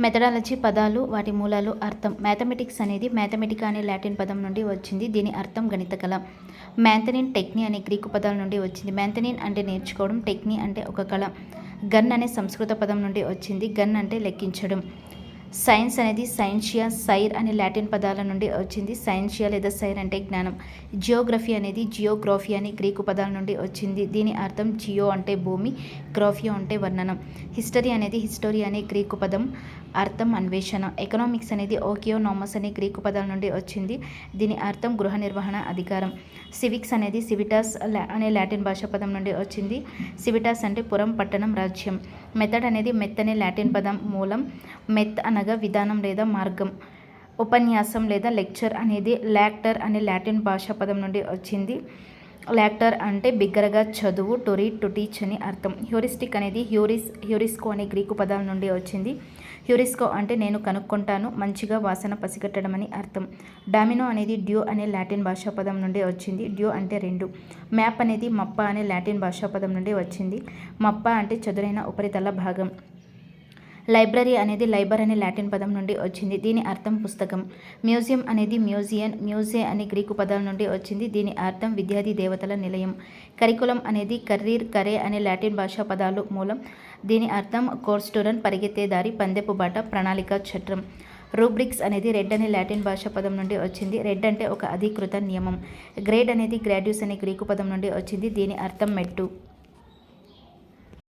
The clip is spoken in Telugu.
మెథడాలజీ పదాలు వాటి మూలాలు అర్థం. మ్యాథమెటిక్స్ అనేది మ్యాథమెటికా అనే లాటిన్ పదం నుండి వచ్చింది. దీని అర్థం గణిత కళ. మ్యాంథనిన్ టెక్ని అనే గ్రీకు పదాల నుండి వచ్చింది. మ్యాంథనిన్ అంటే నేర్చుకోవడం టెక్ని అంటే ఒక కళ. గన్ అనే సంస్కృత పదం నుండి వచ్చింది. గన్ అంటే లెక్కించడం. సైన్స్ అనేది సైన్షియా సైర్ అనే లాటిన్ పదాల నుండి వచ్చింది. సైన్షియా లేదా సైర్ అంటే జ్ఞానం. జియోగ్రఫీ అనేది జియోగ్రఫీ అనే గ్రీకు పదాల నుండి వచ్చింది. దీని అర్థం జియో అంటే భూమి గ్రాఫియో అంటే వర్ణనం. హిస్టరీ అనేది హిస్టరీ అనే గ్రీకు పదం అర్థం అన్వేషణ. ఎకనామిక్స్ అనేది ఓకియోనామస్ అనే గ్రీకు పదాల నుండి వచ్చింది. దీని అర్థం గృహ నిర్వహణ అధికారం. సివిక్స్ అనేది సివిటాస్ లా- అనే లాటిన్ భాషా పదం నుండి వచ్చింది. సివిటాస్ అంటే పురం పట్టణం రాజ్యం. మెథడ్ అనేది మెత్తనే లాటిన్ పదం మూలం మెత్ అనగా విధానం లేదా మార్గం. ఉపన్యాసం లేదా లెక్చర్ అనేది లాక్టర్ అనే లాటిన్ భాషా పదం నుండి వచ్చింది. లాక్టర్ అంటే బిగ్గరగా చదువు టు రీడ్ టు టీచ్ అని అర్థం. హ్యూరిస్టిక్ అనేది హ్యూరిస్ హ్యూరిస్కో అనే గ్రీకు పదాల నుండి వచ్చింది. హ్యూరిస్కో అంటే నేను కనుక్కుంటాను మంచిగా వాసన పసిగట్టడం అని అర్థం. డామినో అనేది డ్యూ అనే లాటిన్ భాషా పదం నుండి వచ్చింది. డ్యూ అంటే రెండు. మ్యాప్ అనేది మప్ప అనే లాటిన్ భాషా పదం నుండి వచ్చింది. మప్ప అంటే చదునైన ఉపరితల భాగం. లైబ్రరీ అనేది లైబర్ అనే లాటిన్ పదం నుండి వచ్చింది. దీని అర్థం పుస్తకం. మ్యూజియం అనేది మ్యూజియం మ్యూజే అనే గ్రీకు పదం నుండి వచ్చింది. దీని అర్థం విద్యార్థి దేవతల నిలయం. కరికులం అనేది కర్రీర్ కరే అనే లాటిన్ భాషా పదాలు మూలం. దీని అర్థం కోర్స్టోరన్ పరిగెత్తేదారి పందెపు బాట ప్రణాళిక చట్రం. రూబ్రిక్స్ అనేది రెడ్ అనే లాటిన్ భాషా పదం నుండి వచ్చింది. రెడ్ అంటే ఒక అధీకృత నియమం. గ్రేడ్ అనేది గ్రాడ్యూస్ అనే గ్రీకు పదం నుండి వచ్చింది. దీని అర్థం మెట్టు.